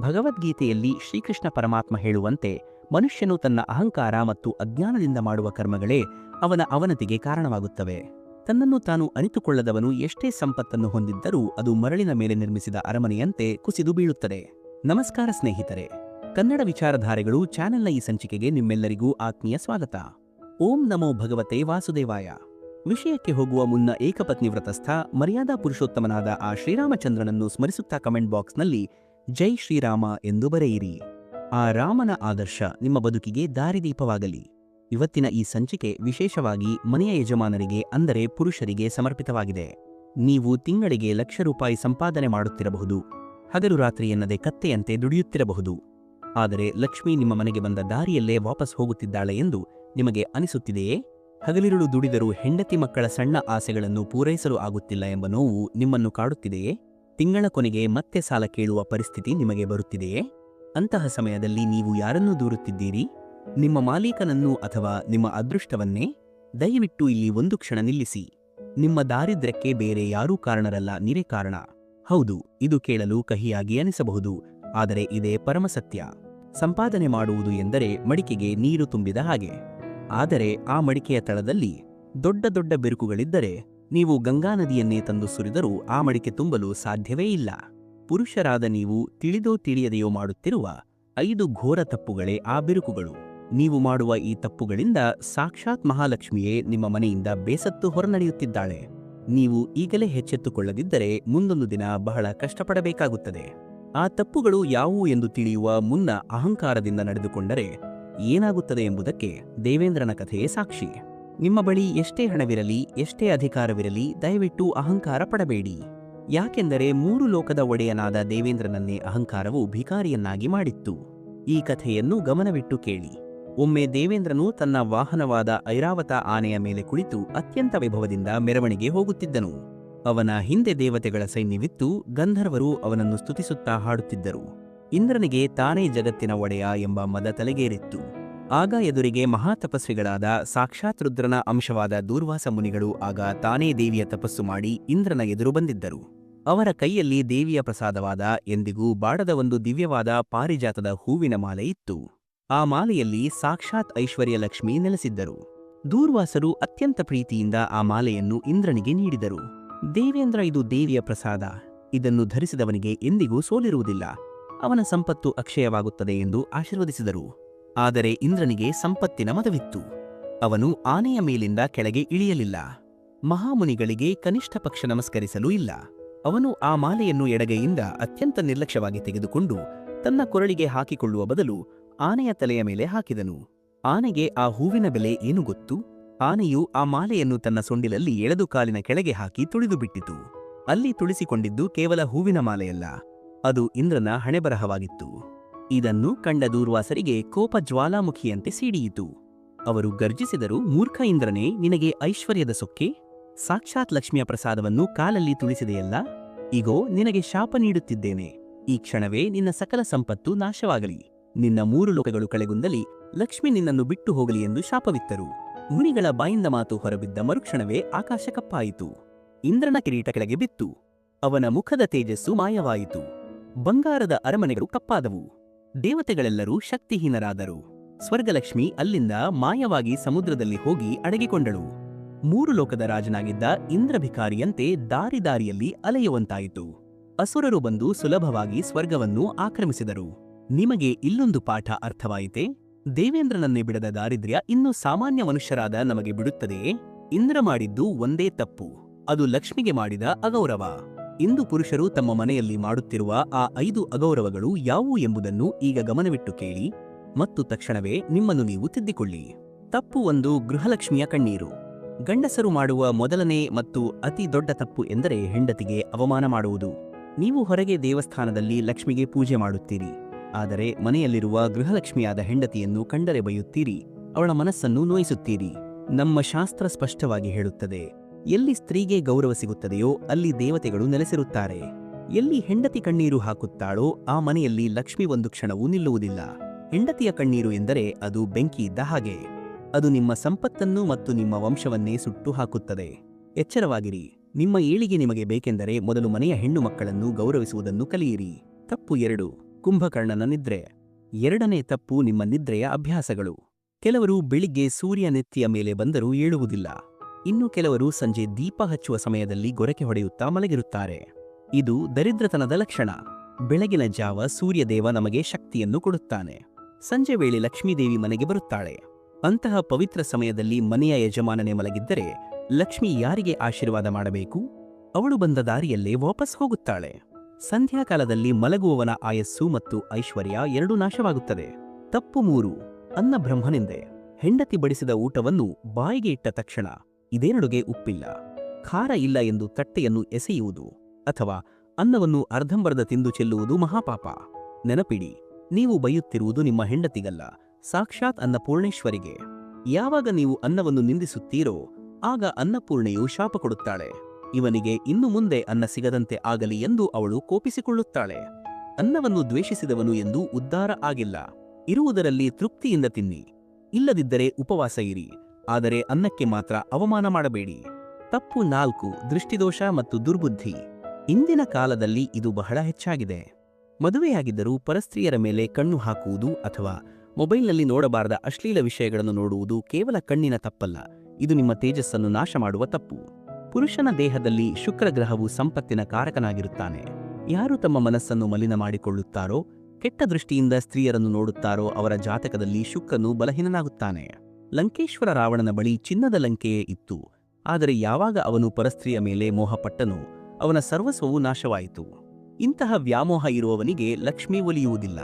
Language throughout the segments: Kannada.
ಭಗವದ್ಗೀತೆಯಲ್ಲಿ ಶ್ರೀಕೃಷ್ಣ ಪರಮಾತ್ಮ ಹೇಳುವಂತೆ ಮನುಷ್ಯನು ತನ್ನ ಅಹಂಕಾರ ಮತ್ತು ಅಜ್ಞಾನದಿಂದ ಮಾಡುವ ಕರ್ಮಗಳೇ ಅವನ ಅವನತಿಗೆ ಕಾರಣವಾಗುತ್ತವೆ. ತನ್ನನ್ನು ತಾನು ಅರಿತುಕೊಳ್ಳದವನು ಎಷ್ಟೇ ಸಂಪತ್ತನ್ನು ಹೊಂದಿದ್ದರೂ ಅದು ಮರಳಿನ ಮೇಲೆ ನಿರ್ಮಿಸಿದ ಅರಮನೆಯಂತೆ ಕುಸಿದು ಬೀಳುತ್ತದೆ. ನಮಸ್ಕಾರ ಸ್ನೇಹಿತರೆ, ಕನ್ನಡ ವಿಚಾರಧಾರೆಗಳು ಚಾನೆಲ್ನ ಈ ಸಂಚಿಕೆಗೆ ನಿಮ್ಮೆಲ್ಲರಿಗೂ ಆತ್ಮೀಯ ಸ್ವಾಗತ. ಓಂ ನಮೋ ಭಗವತೆ ವಾಸುದೇವಾಯ. ವಿಷಯಕ್ಕೆ ಹೋಗುವ ಮುನ್ನ ಏಕಪತ್ನಿ ವ್ರತಸ್ಥ ಮರ್ಯಾದಾ ಪುರುಷೋತ್ತಮನಾದ ಆ ಶ್ರೀರಾಮಚಂದ್ರನನ್ನು ಸ್ಮರಿಸುತ್ತಾ ಕಮೆಂಟ್ ಬಾಕ್ಸ್ನಲ್ಲಿ ಜೈ ಶ್ರೀರಾಮ ಎಂದು ಬರೆಯಿರಿ. ಆ ರಾಮನ ಆದರ್ಶ ನಿಮ್ಮ ಬದುಕಿಗೆ ದಾರಿದೀಪವಾಗಲಿ. ಇವತ್ತಿನ ಈ ಸಂಚಿಕೆ ವಿಶೇಷವಾಗಿ ಮನೆಯ ಯಜಮಾನರಿಗೆ ಅಂದರೆ ಪುರುಷರಿಗೆ ಸಮರ್ಪಿತವಾಗಿದೆ. ನೀವು ತಿಂಗಳಿಗೆ ಲಕ್ಷ ರೂಪಾಯಿ ಸಂಪಾದನೆ ಮಾಡುತ್ತಿರಬಹುದು. ಹಗಲು ರಾತ್ರಿ ಎನ್ನದೆ ಕತ್ತೆಯಂತೆ ದುಡಿಯುತ್ತಿರಬಹುದು. ಆದರೆ ಲಕ್ಷ್ಮಿ ನಿಮ್ಮ ಮನೆಗೆ ಬಂದ ದಾರಿಯಲ್ಲೇ ವಾಪಸ್ ಹೋಗುತ್ತಿದ್ದಾಳೆ ಎಂದು ನಿಮಗೆ ಅನಿಸುತ್ತಿದೆಯೇ? ಹಗಲಿರುಳು ದುಡಿದರೂ ಹೆಂಡತಿ ಮಕ್ಕಳ ಸಣ್ಣ ಆಸೆಗಳನ್ನು ಪೂರೈಸಲು ಆಗುತ್ತಿಲ್ಲ ಎಂಬ ನೋವು ನಿಮ್ಮನ್ನು ಕಾಡುತ್ತಿದೆಯೇ? ತಿಂಗಳ ಕೊನೆಗೆ ಮತ್ತೆ ಸಾಲ ಕೇಳುವ ಪರಿಸ್ಥಿತಿ ನಿಮಗೆ ಬರುತ್ತಿದೆಯೇ? ಅಂತಹ ಸಮಯದಲ್ಲಿ ನೀವು ಯಾರನ್ನು ದೂರುತ್ತಿದ್ದೀರಿ? ನಿಮ್ಮ ಮಾಲೀಕನನ್ನು ಅಥವಾ ನಿಮ್ಮ ಅದೃಷ್ಟವನ್ನೇ? ದಯವಿಟ್ಟು ಇಲ್ಲಿ ಒಂದು ಕ್ಷಣ ನಿಲ್ಲಿಸಿ. ನಿಮ್ಮ ದಾರಿದ್ರ್ಯಕ್ಕೆ ಬೇರೆ ಯಾರೂ ಕಾರಣರಲ್ಲ, ನೀರೇ ಕಾರಣ. ಹೌದು, ಇದು ಕೇಳಲು ಕಹಿಯಾಗಿ ಅನಿಸಬಹುದು, ಆದರೆ ಇದೇ ಪರಮಸತ್ಯ ಸಂಪಾದನೆ ಮಾಡುವುದು ಎಂದರೆ ಮಡಿಕೆಗೆ ನೀರು ತುಂಬಿದ ಹಾಗೆ. ಆದರೆ ಆ ಮಡಿಕೆಯ ತಳದಲ್ಲಿ ದೊಡ್ಡ ದೊಡ್ಡ ಬಿರುಕುಗಳಿದ್ದರೆ ನೀವು ಗಂಗಾ ನದಿಯನ್ನೇ ತಂದು ಸುರಿದರೂ ಆ ಮಡಿಕೆ ತುಂಬಲು ಸಾಧ್ಯವೇ ಇಲ್ಲ. ಪುರುಷರಾದ ನೀವು ತಿಳಿದೋ ತಿಳಿಯದೆಯೋ ಮಾಡುತ್ತಿರುವ ಐದು ಘೋರ ತಪ್ಪುಗಳೇ ಆ ಬಿರುಕುಗಳು. ನೀವು ಮಾಡುವ ಈ ತಪ್ಪುಗಳಿಂದ ಸಾಕ್ಷಾತ್ ಮಹಾಲಕ್ಷ್ಮಿಯೇ ನಿಮ್ಮ ಮನೆಯಿಂದ ಬೇಸತ್ತು ಹೊರನಡೆಯುತ್ತಿದ್ದಾಳೆ. ನೀವು ಈಗಲೇ ಹೆಚ್ಚೆತ್ತುಕೊಳ್ಳದಿದ್ದರೆ ಮುಂದೊಂದು ದಿನ ಬಹಳ ಕಷ್ಟಪಡಬೇಕಾಗುತ್ತದೆ. ಆ ತಪ್ಪುಗಳು ಯಾವುವು ಎಂದು ತಿಳಿಯುವ ಮುನ್ನ ಅಹಂಕಾರದಿಂದ ನಡೆದುಕೊಂಡರೆ ಏನಾಗುತ್ತದೆ ಎಂಬುದಕ್ಕೆ ದೇವೇಂದ್ರನ ಕಥೆಯೇ ಸಾಕ್ಷಿ. ನಿಮ್ಮ ಬಳಿ ಎಷ್ಟೇ ಹಣವಿರಲಿ, ಎಷ್ಟೇ ಅಧಿಕಾರವಿರಲಿ, ದಯವಿಟ್ಟು ಅಹಂಕಾರ ಪಡಬೇಡಿ. ಯಾಕೆಂದರೆ ಮೂರು ಲೋಕದ ಒಡೆಯನಾದ ದೇವೇಂದ್ರನನ್ನೇ ಅಹಂಕಾರವು ಭಿಕಾರಿಯನ್ನಾಗಿ ಮಾಡಿತ್ತು. ಈ ಕಥೆಯನ್ನು ಗಮನವಿಟ್ಟು ಕೇಳಿ. ಒಮ್ಮೆ ದೇವೇಂದ್ರನು ತನ್ನ ವಾಹನವಾದ ಐರಾವತ ಆನೆಯ ಮೇಲೆ ಕುಳಿತು ಅತ್ಯಂತ ವೈಭವದಿಂದ ಮೆರವಣಿಗೆ ಹೋಗುತ್ತಿದ್ದನು. ಅವನ ಹಿಂದೆ ದೇವತೆಗಳ ಸೈನ್ಯವಿತ್ತು, ಗಂಧರ್ವರು ಅವನನ್ನು ಸ್ತುತಿಸುತ್ತಾ ಹಾಡುತ್ತಿದ್ದರು. ಇಂದ್ರನಿಗೆ ತಾನೇ ಜಗತ್ತಿನ ಒಡೆಯ ಎಂಬ ಮದ ತಲೆಗೇರಿತ್ತು. ಆಗ ಎದುರಿಗೆ ಮಹಾತಪಸ್ವಿಗಳಾದ ಸಾಕ್ಷಾತ್ ರುದ್ರನ ಅಂಶವಾದ ದೂರ್ವಾಸ ಮುನಿಗಳು ಆಗ ತಾನೇ ದೇವಿಯ ತಪಸ್ಸು ಮಾಡಿ ಇಂದ್ರನ ಎದುರು ಬಂದಿದ್ದರು. ಅವರ ಕೈಯಲ್ಲಿ ದೇವಿಯ ಪ್ರಸಾದವಾದ ಎಂದಿಗೂ ಬಾಡದ ಒಂದು ದಿವ್ಯವಾದ ಪಾರಿಜಾತದ ಹೂವಿನ ಮಾಲೆ ಇತ್ತು. ಆ ಮಾಲೆಯಲ್ಲಿ ಸಾಕ್ಷಾತ್ ಐಶ್ವರ್ಯ ಲಕ್ಷ್ಮಿ ನೆಲೆಸಿದ್ದರು. ದೂರ್ವಾಸರು ಅತ್ಯಂತ ಪ್ರೀತಿಯಿಂದ ಆ ಮಾಲೆಯನ್ನು ಇಂದ್ರನಿಗೆ ನೀಡಿದರು. ದೇವೇಂದ್ರ ಇದು ದೇವಿಯ ಪ್ರಸಾದ. ಇದನ್ನು ಧರಿಸಿದವನಿಗೆ ಎಂದಿಗೂ ಸೋಲಿರುವುದಿಲ್ಲ. ಅವನ ಸಂಪತ್ತು ಅಕ್ಷಯವಾಗುತ್ತದೆ ಎಂದು ಆಶೀರ್ವದಿಸಿದರು. ಆದರೆ ಇಂದ್ರನಿಗೆ ಸಂಪತ್ತಿನ ಮದವಿತ್ತು. ಅವನು ಆನೆಯ ಮೇಲಿಂದ ಕೆಳಗೆ ಇಳಿಯಲಿಲ್ಲ. ಮಹಾಮುನಿಗಳಿಗೆ ಕನಿಷ್ಠ ಪಕ್ಷ ನಮಸ್ಕರಿಸಲೂ ಇಲ್ಲ. ಅವನು ಆ ಮಾಲೆಯನ್ನು ಎಡಗೈಯಿಂದ ಅತ್ಯಂತ ನಿರ್ಲಕ್ಷ್ಯವಾಗಿ ತೆಗೆದುಕೊಂಡು ತನ್ನ ಕೊರಳಿಗೆ ಹಾಕಿಕೊಳ್ಳುವ ಬದಲು ಆನೆಯ ತಲೆಯ ಮೇಲೆ ಹಾಕಿದನು. ಆನೆಗೆ ಆ ಹೂವಿನ ಬೆಲೆ ಏನು ಗೊತ್ತು? ಆನೆಯು ಆ ಮಾಲೆಯನ್ನು ತನ್ನ ಸೊಂಡಿಲಲ್ಲಿ ಎಳೆದು ಕಾಲಿನ ಕೆಳಗೆ ಹಾಕಿ ತುಳಿದುಬಿಟ್ಟಿತು ಅಲ್ಲಿ ತುಳಿಸಿಕೊಂಡಿದ್ದು ಕೇವಲ ಹೂವಿನ ಮಾಲೆಯಲ್ಲ. ಅದು ಇಂದ್ರನ ಹಣೆಬರಹವಾಗಿತ್ತು. ಇದನ್ನು ಕಂಡ ದೂರ್ವಾಸರಿಗೆ ಕೋಪ ಜ್ವಾಲಾಮುಖಿಯಂತೆ ಸಿಡಿಯಿತು ಅವರು ಗರ್ಜಿಸಿದರು, ಮೂರ್ಖ ಇಂದ್ರನೇ, ನಿನಗೆ ಐಶ್ವರ್ಯದ ಸೊಕ್ಕೆ? ಸಾಕ್ಷಾತ್ ಲಕ್ಷ್ಮಿಯ ಪ್ರಸಾದವನ್ನು ಕಾಲಲ್ಲಿ ತುಳಿಸಿದೆಯಲ್ಲ? ಈಗೋ ನಿನಗೆ ಶಾಪ ನೀಡುತ್ತಿದ್ದೇನೆ. ಈ ಕ್ಷಣವೇ ನಿನ್ನ ಸಕಲ ಸಂಪತ್ತು ನಾಶವಾಗಲಿ. ನಿನ್ನ ಮೂರು ಲೋಕಗಳು ಕಳೆಗುಂದಲಿ, ಲಕ್ಷ್ಮಿ ನಿನ್ನನ್ನು ಬಿಟ್ಟು ಹೋಗಲಿ ಎಂದು ಶಾಪವಿತ್ತರು. ಮುನಿಗಳ ಬಾಯಿಂದ ಮಾತು ಹೊರಬಿದ್ದ ಮರುಕ್ಷಣವೇ ಆಕಾಶ ಕಪ್ಪಾಯಿತು. ಇಂದ್ರನ ಕಿರೀಟ ಕೆಳಗೆ ಬಿತ್ತು. ಅವನ ಮುಖದ ತೇಜಸ್ಸು ಮಾಯವಾಯಿತು. ಬಂಗಾರದ ಅರಮನೆಗಳು ಕಪ್ಪಾದವು. ದೇವತೆಗಳೆಲ್ಲರೂ ಶಕ್ತಿಹೀನರಾದರು. ಸ್ವರ್ಗಲಕ್ಷ್ಮಿ ಅಲ್ಲಿಂದ ಮಾಯವಾಗಿ ಸಮುದ್ರದಲ್ಲಿ ಹೋಗಿ ಅಡಗಿಕೊಂಡಳು. ಮೂರು ಲೋಕದ ರಾಜನಾಗಿದ್ದ ಇಂದ್ರಭಿಕಾರಿಯಂತೆ ದಾರಿದಾರಿಯಲ್ಲಿ ಅಲೆಯುವಂತಾಯಿತು. ಅಸುರರು ಬಂದು ಸುಲಭವಾಗಿ ಸ್ವರ್ಗವನ್ನು ಆಕ್ರಮಿಸಿದರು. ನಿಮಗೆ ಇಲ್ಲೊಂದು ಪಾಠ ಅರ್ಥವಾಯಿತೆ? ದೇವೇಂದ್ರನನ್ನೇ ಬಿಡದ ದಾರಿದ್ರ್ಯ ಇನ್ನು ಸಾಮಾನ್ಯ ಮನುಷ್ಯರಾದ ನಮಗೆ ಬಿಡುತ್ತದೆಯೇ? ಇಂದ್ರ ಮಾಡಿದ್ದು ಒಂದೇ ತಪ್ಪು. ಅದು ಲಕ್ಷ್ಮಿಗೆ ಮಾಡಿದ ಅಗೌರವ. ಇಂದು ಪುರುಷರು ತಮ್ಮ ಮನೆಯಲ್ಲಿ ಮಾಡುತ್ತಿರುವ ಆ ಐದು ಅಗೌರವಗಳು ಯಾವುವು ಎಂಬುದನ್ನು ಈಗ ಗಮನವಿಟ್ಟು ಕೇಳಿ ಮತ್ತು ತಕ್ಷಣವೇ ನಿಮ್ಮನ್ನು ನೀವು ತಿದ್ದಿಕೊಳ್ಳಿ. ತಪ್ಪು ಒಂದು ಗೃಹಲಕ್ಷ್ಮಿಯ ಕಣ್ಣೀರು. ಗಂಡಸರು ಮಾಡುವ ಮೊದಲನೇ ಮತ್ತು ಅತಿ ದೊಡ್ಡ ತಪ್ಪು ಎಂದರೆ ಹೆಂಡತಿಗೆ ಅವಮಾನ ಮಾಡುವುದು. ನೀವು ಹೊರಗೆ ದೇವಸ್ಥಾನದಲ್ಲಿ ಲಕ್ಷ್ಮಿಗೆ ಪೂಜೆ ಮಾಡುತ್ತೀರಿ. ಆದರೆ ಮನೆಯಲ್ಲಿರುವ ಗೃಹಲಕ್ಷ್ಮಿಯಾದ ಹೆಂಡತಿಯನ್ನು ಕಂಡರೆ ಬೈಯುತ್ತೀರಿ. ಅವಳ ಮನಸ್ಸನ್ನು ನೋಯಿಸುತ್ತೀರಿ. ನಮ್ಮ ಶಾಸ್ತ್ರ ಸ್ಪಷ್ಟವಾಗಿ ಹೇಳುತ್ತದೆ. ಎಲ್ಲಿ ಸ್ತ್ರೀಗೆ ಗೌರವ ಸಿಗುತ್ತದೆಯೋ ಅಲ್ಲಿ ದೇವತೆಗಳು ನೆಲೆಸಿರುತ್ತಾರೆ. ಎಲ್ಲಿ ಹೆಂಡತಿ ಕಣ್ಣೀರು ಹಾಕುತ್ತಾಳೋ ಆ ಮನೆಯಲ್ಲಿ ಲಕ್ಷ್ಮಿ ಒಂದು ಕ್ಷಣವೂ ನಿಲ್ಲುವುದಿಲ್ಲ. ಹೆಂಡತಿಯ ಕಣ್ಣೀರು ಎಂದರೆ ಅದು ಬೆಂಕಿ ಇದ್ದ ಹಾಗೆ. ಅದು ನಿಮ್ಮ ಸಂಪತ್ತನ್ನು ಮತ್ತು ನಿಮ್ಮ ವಂಶವನ್ನೇ ಸುಟ್ಟು ಹಾಕುತ್ತದೆ. ಎಚ್ಚರವಾಗಿರಿ. ನಿಮ್ಮ ಏಳಿಗೆ ನಿಮಗೆ ಬೇಕೆಂದರೆ ಮೊದಲು ಮನೆಯ ಹೆಣ್ಣು ಮಕ್ಕಳನ್ನು ಗೌರವಿಸುವುದನ್ನು ಕಲಿಯಿರಿ. ತಪ್ಪು ಎರಡು. ಕುಂಭಕರ್ಣನ ನಿದ್ರೆ. ಎರಡನೇ ತಪ್ಪು ನಿಮ್ಮ ನಿದ್ರೆಯ ಅಭ್ಯಾಸಗಳು. ಕೆಲವರು ಬೆಳಿಗ್ಗೆ ಸೂರ್ಯ ನೆತ್ತಿಯ ಮೇಲೆ ಬಂದರೂ ಏಳುವುದಿಲ್ಲ. ಇನ್ನು ಕೆಲವರು ಸಂಜೆ ದೀಪ ಹಚ್ಚುವ ಸಮಯದಲ್ಲಿ ಗೊರಕೆ ಹೊಡೆಯುತ್ತಾ ಮಲಗಿರುತ್ತಾರೆ. ಇದು ದರಿದ್ರತನದ ಲಕ್ಷಣ. ಬೆಳಗಿನ ಜಾವ ಸೂರ್ಯದೇವ ನಮಗೆ ಶಕ್ತಿಯನ್ನು ಕೊಡುತ್ತಾನೆ. ಸಂಜೆ ವೇಳೆ ಲಕ್ಷ್ಮೀದೇವಿ ಮನೆಗೆ ಬರುತ್ತಾಳೆ. ಅಂತಹ ಪವಿತ್ರ ಸಮಯದಲ್ಲಿ ಮನೆಯ ಯಜಮಾನನೆ ಮಲಗಿದ್ದರೆ ಲಕ್ಷ್ಮಿ ಯಾರಿಗೆ ಆಶೀರ್ವಾದ ಮಾಡಬೇಕು? ಅವಳು ಬಂದ ದಾರಿಯಲ್ಲೇ ವಾಪಸ್ ಹೋಗುತ್ತಾಳೆ. ಸಂಧ್ಯಾಕಾಲದಲ್ಲಿ ಮಲಗುವವನ ಆಯಸ್ಸು ಮತ್ತು ಐಶ್ವರ್ಯ ಎರಡೂ ನಾಶವಾಗುತ್ತದೆ. ತಪ್ಪು ಮೂರು. ಅನ್ನ ಬ್ರಹ್ಮನಿಂದೆ. ಹೆಂಡತಿ ಬಡಿಸಿದ ಊಟವನ್ನು ಬಾಯಿಗೆ ಇಟ್ಟ ತಕ್ಷಣ ಇದೇನಡುಗೆ ಉಪ್ಪಿಲ್ಲ. ಖಾರ ಇಲ್ಲ ಎಂದು ತಟ್ಟೆಯನ್ನು ಎಸೆಯುವುದು ಅಥವಾ ಅನ್ನವನ್ನು ಅರ್ಧಂಬರ್ಧ ತಿಂದು ಚೆಲ್ಲುವುದು ಮಹಾಪಾಪ. ನೆನಪಿಡಿ, ನೀವು ಬೈಯುತ್ತಿರುವುದು ನಿಮ್ಮ ಹೆಂಡತಿಗಲ್ಲ, ಸಾಕ್ಷಾತ್ ಅನ್ನಪೂರ್ಣೇಶ್ವರಿಗೆ. ಯಾವಾಗ ನೀವು ಅನ್ನವನ್ನು ನಿಂದಿಸುತ್ತೀರೋ, ಆಗ ಅನ್ನಪೂರ್ಣೆಯು ಶಾಪ ಕೊಡುತ್ತಾಳೆ. ಇವನಿಗೆ ಇನ್ನು ಮುಂದೆ ಅನ್ನ ಸಿಗದಂತೆ ಆಗಲಿ ಎಂದು ಅವಳು ಕೋಪಿಸಿಕೊಳ್ಳುತ್ತಾಳೆ. ಅನ್ನವನ್ನು ದ್ವೇಷಿಸಿದವನು ಎಂದು ಉದ್ಧಾರ ಆಗಿಲ್ಲ. ಇರುವುದರಲ್ಲಿ ತೃಪ್ತಿಯಿಂದ ತಿನ್ನಿ. ಇಲ್ಲದಿದ್ದರೆ ಉಪವಾಸ ಇರಿ. ಆದರೆ ಅನ್ನಕ್ಕೆ ಮಾತ್ರ ಅವಮಾನ ಮಾಡಬೇಡಿ. ತಪ್ಪು ನಾಲ್ಕು, ದೃಷ್ಟಿದೋಷ ಮತ್ತು ದುರ್ಬುದ್ಧಿ. ಇಂದಿನ ಕಾಲದಲ್ಲಿ ಇದು ಬಹಳ ಹೆಚ್ಚಾಗಿದೆ. ಮದುವೆಯಾಗಿದ್ದರೂ ಪರಸ್ತ್ರೀಯರ ಮೇಲೆ ಕಣ್ಣು ಹಾಕುವುದು ಅಥವಾ ಮೊಬೈಲ್ನಲ್ಲಿ ನೋಡಬಾರದ ಅಶ್ಲೀಲ ವಿಷಯಗಳನ್ನು ನೋಡುವುದು ಕೇವಲ ಕಣ್ಣಿನ ತಪ್ಪಲ್ಲ. ಇದು ನಿಮ್ಮ ತೇಜಸ್ಸನ್ನು ನಾಶ ಮಾಡುವ ತಪ್ಪು. ಪುರುಷನ ದೇಹದಲ್ಲಿ ಶುಕ್ರ ಗ್ರಹವು ಸಂಪತ್ತಿನ ಕಾರಕನಾಗಿರುತ್ತಾನೆ. ಯಾರು ತಮ್ಮ ಮನಸ್ಸನ್ನು ಮಲಿನ ಮಾಡಿಕೊಳ್ಳುತ್ತಾರೋ, ಕೆಟ್ಟ ದೃಷ್ಟಿಯಿಂದ ಸ್ತ್ರೀಯರನ್ನು ನೋಡುತ್ತಾರೋ ಅವರ ಜಾತಕದಲ್ಲಿ ಶುಕ್ರನು ಬಲಹೀನನಾಗುತ್ತಾನೆ. ಲಂಕೇಶ್ವರ ರಾವಣನ ಬಳಿ ಚಿನ್ನದ ಲಂಕೆಯೇ ಇತ್ತು. ಆದರೆ ಯಾವಾಗ ಅವನು ಪರಸ್ತ್ರೀಯ ಮೇಲೆ ಮೋಹಪಟ್ಟನೋ ಅವನ ಸರ್ವಸ್ವವು ನಾಶವಾಯಿತು. ಇಂತಹ ವ್ಯಾಮೋಹ ಇರುವವನಿಗೆ ಲಕ್ಷ್ಮಿ ಒಲಿಯುವುದಿಲ್ಲ.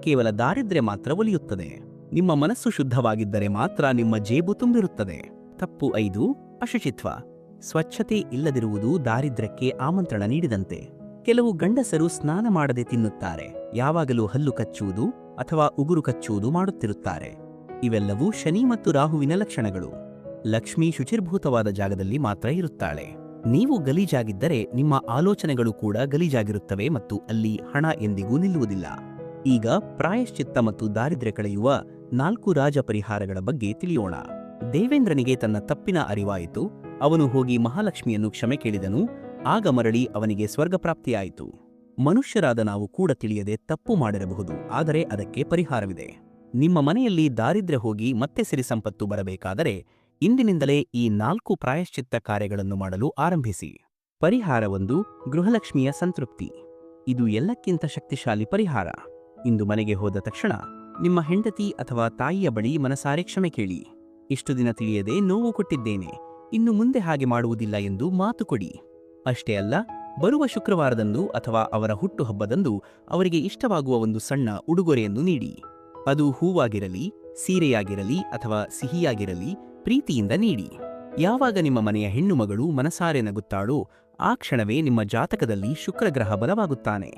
ಕೇವಲ ದಾರಿದ್ರ್ಯ ಮಾತ್ರ ಒಲಿಯುತ್ತದೆ. ನಿಮ್ಮ ಮನಸ್ಸು ಶುದ್ಧವಾಗಿದ್ದರೆ ಮಾತ್ರ ನಿಮ್ಮ ಜೇಬು ತುಂಬಿರುತ್ತದೆ. ತಪ್ಪು ಐದು, ಅಶುಚಿತ್ವ. ಸ್ವಚ್ಛತೆ ಇಲ್ಲದಿರುವುದು ದಾರಿದ್ರ್ಯಕ್ಕೆ ಆಮಂತ್ರಣ ನೀಡಿದಂತೆ. ಕೆಲವು ಗಂಡಸರು ಸ್ನಾನ ಮಾಡದೆ ತಿನ್ನುತ್ತಾರೆ. ಯಾವಾಗಲೂ ಹಲ್ಲು ಕಚ್ಚುವುದು ಅಥವಾ ಉಗುರು ಕಚ್ಚುವುದು ಮಾಡುತ್ತಿರುತ್ತಾರೆ. ಇವೆಲ್ಲವೂ ಶನಿ ಮತ್ತು ರಾಹುವಿನ ಲಕ್ಷಣಗಳು. ಲಕ್ಷ್ಮಿ ಶುಚಿರ್ಭೂತವಾದ ಜಾಗದಲ್ಲಿ ಮಾತ್ರ ಇರುತ್ತಾಳೆ. ನೀವು ಗಲೀಜಾಗಿದ್ದರೆ ನಿಮ್ಮ ಆಲೋಚನೆಗಳು ಕೂಡ ಗಲೀಜಾಗಿರುತ್ತವೆ ಮತ್ತು ಅಲ್ಲಿ ಹಣ ಎಂದಿಗೂ ನಿಲ್ಲುವುದಿಲ್ಲ. ಈಗ ಪ್ರಾಯಶ್ಚಿತ್ತ ಮತ್ತು ದಾರಿದ್ರ್ಯ ಕಳೆಯುವ ನಾಲ್ಕು ರಾಜ ಪರಿಹಾರಗಳ ಬಗ್ಗೆ ತಿಳಿಯೋಣ. ದೇವೇಂದ್ರನಿಗೆ ತನ್ನ ತಪ್ಪಿನ ಅರಿವಾಯಿತು. ಅವನು ಹೋಗಿ ಮಹಾಲಕ್ಷ್ಮಿಯನ್ನು ಕ್ಷಮೆ ಕೇಳಿದನು. ಆಗ ಮರಳಿ ಅವನಿಗೆ ಸ್ವರ್ಗಪ್ರಾಪ್ತಿಯಾಯಿತು. ಮನುಷ್ಯರಾದ ನಾವು ಕೂಡ ತಿಳಿಯದೆ ತಪ್ಪು ಮಾಡಿರಬಹುದು, ಆದರೆ ಅದಕ್ಕೆ ಪರಿಹಾರವಿದೆ. ನಿಮ್ಮ ಮನೆಯಲ್ಲಿ ದಾರಿದ್ರ್ಯ ಹೋಗಿ ಮತ್ತೆ ಸಿರಿ ಸಂಪತ್ತು ಬರಬೇಕಾದರೆ ಇಂದಿನಿಂದಲೇ ಈ ನಾಲ್ಕು ಪ್ರಾಯಶ್ಚಿತ್ತ ಕಾರ್ಯಗಳನ್ನು ಮಾಡಲು ಆರಂಭಿಸಿ. ಪರಿಹಾರ ಒಂದು, ಗೃಹಲಕ್ಷ್ಮಿಯ ಸಂತೃಪ್ತಿ. ಇದು ಎಲ್ಲಕ್ಕಿಂತ ಶಕ್ತಿಶಾಲಿ ಪರಿಹಾರ. ಇಂದು ಮನೆಗೆ ಹೋದ ತಕ್ಷಣ ನಿಮ್ಮ ಹೆಂಡತಿ ಅಥವಾ ತಾಯಿಯ ಬಳಿ ಮನಸಾರೆ ಕ್ಷಮೆ ಕೇಳಿ. ಇಷ್ಟು ದಿನ ತಿಳಿಯದೆ ನೋವು ಕೊಟ್ಟಿದ್ದೇನೆ. ಇನ್ನು ಮುಂದೆ ಹಾಗೆ ಮಾಡುವುದಿಲ್ಲ ಎಂದು ಮಾತು ಕೊಡಿ. ಅಷ್ಟೇ ಅಲ್ಲ, ಬರುವ ಶುಕ್ರವಾರದಂದು ಅಥವಾ ಅವರ ಹುಟ್ಟುಹಬ್ಬದಂದು ಅವರಿಗೆ ಇಷ್ಟವಾಗುವ ಒಂದು ಸಣ್ಣ ಉಡುಗೊರೆಯನ್ನು ನೀಡಿ. ಅದು ಹೂವಾಗಿರಲಿ, ಸೀರೆಯಾಗಿರಲಿ ಅಥವಾ ಸಿಹಿಯಾಗಿರಲಿ ಪ್ರೀತಿಯಿಂದ ನೀಡಿ. ಯಾವಾಗ ನಿಮ್ಮ ಮನೆಯ ಹೆಣ್ಣುಮಗಳು ಮನಸಾರೆ ನಗುತ್ತಾಳೋ, ಆ ಕ್ಷಣವೇ ನಿಮ್ಮ ಜಾತಕದಲ್ಲಿ ಶುಕ್ರಗ್ರಹ ಬಲವಾಗುತ್ತಾನೆ.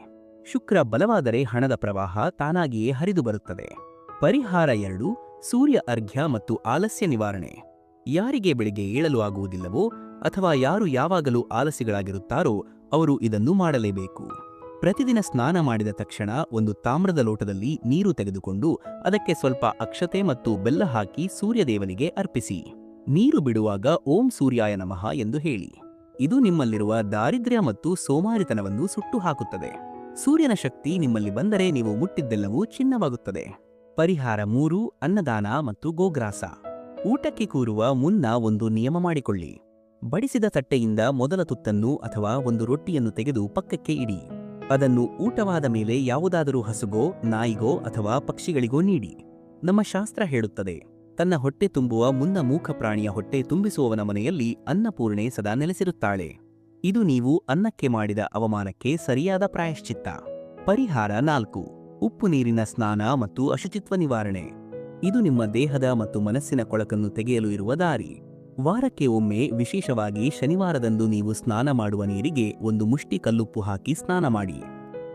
ಶುಕ್ರ ಬಲವಾದರೆ ಹಣದ ಪ್ರವಾಹ ತಾನಾಗಿಯೇ ಹರಿದು ಬರುತ್ತದೆ. ಪರಿಹಾರ ಎರಡು, ಸೂರ್ಯ ಅರ್ಘ್ಯ ಮತ್ತು ಆಲಸ್ಯ ನಿವಾರಣೆ. ಯಾರಿಗೆ ಬೆಳಿಗ್ಗೆ ಏಳಲು ಆಗುವುದಿಲ್ಲವೋ ಅಥವಾ ಯಾರು ಯಾವಾಗಲೂ ಆಲಸಿಗಳಾಗಿರುತ್ತಾರೋ, ಅವರು ಇದನ್ನು ಮಾಡಲೇಬೇಕು. ಪ್ರತಿದಿನ ಸ್ನಾನ ಮಾಡಿದ ತಕ್ಷಣ ಒಂದು ತಾಮ್ರದ ಲೋಟದಲ್ಲಿ ನೀರು ತೆಗೆದುಕೊಂಡು ಅದಕ್ಕೆ ಸ್ವಲ್ಪ ಅಕ್ಷತೆ ಮತ್ತು ಬೆಲ್ಲ ಹಾಕಿ ಸೂರ್ಯದೇವನಿಗೆ ಅರ್ಪಿಸಿ. ನೀರು ಬಿಡುವಾಗ ಓಂ ಸೂರ್ಯಾಯ ನಮಃ ಎಂದು ಹೇಳಿ. ಇದು ನಿಮ್ಮಲ್ಲಿರುವ ದಾರಿದ್ರ್ಯ ಮತ್ತು ಸೋಮಾರಿತನವನ್ನು ಸುಟ್ಟು ಹಾಕುತ್ತದೆ ಸೂರ್ಯನ ಶಕ್ತಿ ನಿಮ್ಮಲ್ಲಿ ಬಂದರೆ ನೀವು ಮುಟ್ಟಿದ್ದೆಲ್ಲವೂ ಚಿನ್ನವಾಗುತ್ತದೆ. ಪರಿಹಾರ ಮೂರು, ಅನ್ನದಾನ ಮತ್ತು ಗೋಗ್ರಾಸ. ಊಟಕ್ಕೆ ಕೂರುವ ಮುನ್ನ ಒಂದು ನಿಯಮ ಮಾಡಿಕೊಳ್ಳಿ. ಬಡಿಸಿದ ತಟ್ಟೆಯಿಂದ ಮೊದಲ ತುತ್ತನ್ನು ಅಥವಾ ಒಂದು ರೊಟ್ಟಿಯನ್ನು ತೆಗೆದು ಪಕ್ಕಕ್ಕೆ ಇಡಿ. ಅದನ್ನು ಊಟವಾದ ಮೇಲೆ ಯಾವುದಾದರೂ ಹಸುಗೋ, ನಾಯಿಗೋ ಅಥವಾ ಪಕ್ಷಿಗಳಿಗೋ ನೀಡಿ. ನಮ್ಮ ಶಾಸ್ತ್ರ ಹೇಳುತ್ತದೆ, ತನ್ನ ಹೊಟ್ಟೆ ತುಂಬುವ ಮುನ್ನ ಮೂಖ ಪ್ರಾಣಿಯ ಹೊಟ್ಟೆ ತುಂಬಿಸುವವನ ಮನೆಯಲ್ಲಿ ಅನ್ನಪೂರ್ಣೆ ಸದಾ ನೆಲೆಸಿರುತ್ತಾಳೆ. ಇದು ನೀವು ಅನ್ನಕ್ಕೆ ಮಾಡಿದ ಅವಮಾನಕ್ಕೆ ಸರಿಯಾದ ಪ್ರಾಯಶ್ಚಿತ್ತ. ಪರಿಹಾರ ನಾಲ್ಕು, ಉಪ್ಪು ನೀರಿನ ಸ್ನಾನ ಮತ್ತು ಅಶುಚಿತ್ವ ನಿವಾರಣೆ. ಇದು ನಿಮ್ಮ ದೇಹದ ಮತ್ತು ಮನಸ್ಸಿನ ಕೊಳಕನ್ನು ತೆಗೆಯಲು ಇರುವ ದಾರಿ. ವಾರಕ್ಕೆ ಒಮ್ಮೆ ವಿಶೇಷವಾಗಿ ಶನಿವಾರದಂದು ನೀವು ಸ್ನಾನ ಮಾಡುವ ನೀರಿಗೆ ಒಂದು ಮುಷ್ಟಿ ಕಲ್ಲುಪ್ಪು ಹಾಕಿ ಸ್ನಾನ ಮಾಡಿ.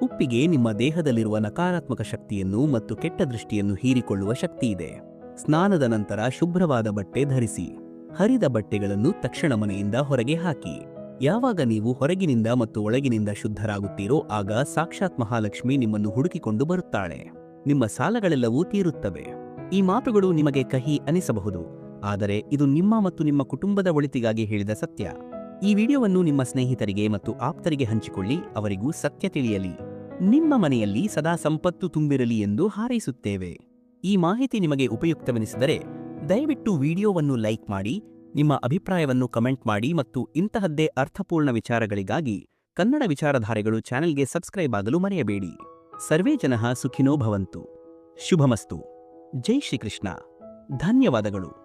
ಉಪ್ಪಿಗೆ ನಿಮ್ಮ ದೇಹದಲ್ಲಿರುವ ನಕಾರಾತ್ಮಕ ಶಕ್ತಿಯನ್ನು ಮತ್ತು ಕೆಟ್ಟ ದೃಷ್ಟಿಯನ್ನು ಹೀರಿಕೊಳ್ಳುವ ಶಕ್ತಿಯಿದೆ ಸ್ನಾನದ ನಂತರ ಶುಭ್ರವಾದ ಬಟ್ಟೆ ಧರಿಸಿ. ಹರಿದ ಬಟ್ಟೆಗಳನ್ನು ತಕ್ಷಣ ಮನೆಯಿಂದ ಹೊರಗೆ ಹಾಕಿ. ಯಾವಾಗ ನೀವು ಹೊರಗಿನಿಂದ ಮತ್ತು ಒಳಗಿನಿಂದ ಶುದ್ಧರಾಗುತ್ತೀರೋ ಆಗ ಸಾಕ್ಷಾತ್ ಮಹಾಲಕ್ಷ್ಮಿ ನಿಮ್ಮನ್ನು ಹುಡುಕಿಕೊಂಡು ಬರುತ್ತಾಳೆ. ನಿಮ್ಮ ಸಾಲಗಳೆಲ್ಲವೂ ತೀರುತ್ತವೆ. ಈ ಮಾತುಗಳು ನಿಮಗೆ ಕಹಿ ಅನಿಸಬಹುದು. ಆದರೆ ಇದು ನಿಮ್ಮ ಮತ್ತು ನಿಮ್ಮ ಕುಟುಂಬದ ಒಳಿತಿಗಾಗಿ ಹೇಳಿದ ಸತ್ಯ. ಈ ವಿಡಿಯೋವನ್ನು ನಿಮ್ಮ ಸ್ನೇಹಿತರಿಗೆ ಮತ್ತು ಆಪ್ತರಿಗೆ ಹಂಚಿಕೊಳ್ಳಿ, ಅವರಿಗೂ ಸತ್ಯ ತಿಳಿಯಲಿ. ನಿಮ್ಮ ಮನೆಯಲ್ಲಿ ಸದಾ ಸಂಪತ್ತು ತುಂಬಿರಲಿ ಎಂದು ಹಾರೈಸುತ್ತೇವೆ. ಈ ಮಾಹಿತಿ ನಿಮಗೆ ಉಪಯುಕ್ತವೆನಿಸಿದರೆ, ದಯವಿಟ್ಟು ವಿಡಿಯೋವನ್ನು ಲೈಕ್ ಮಾಡಿ, ನಿಮ್ಮ ಅಭಿಪ್ರಾಯವನ್ನು ಕಮೆಂಟ್ ಮಾಡಿ ಮತ್ತು ಇಂತಹದ್ದೇ ಅರ್ಥಪೂರ್ಣ ವಿಚಾರಗಳಿಗಾಗಿ ಕನ್ನಡ ವಿಚಾರಧಾರೆಗಳು ಚಾನೆಲ್ಗೆ ಸಬ್ಸ್ಕ್ರೈಬ್ ಆಗಲು ಮರೆಯಬೇಡಿ. ಸರ್ವೇ ಜನಃ ಸುಖಿನೋ ಭವಂತು. ಶುಭಮಸ್ತು. ಜೈ ಶ್ರೀಕೃಷ್ಣ. ಧನ್ಯವಾದಗಳು.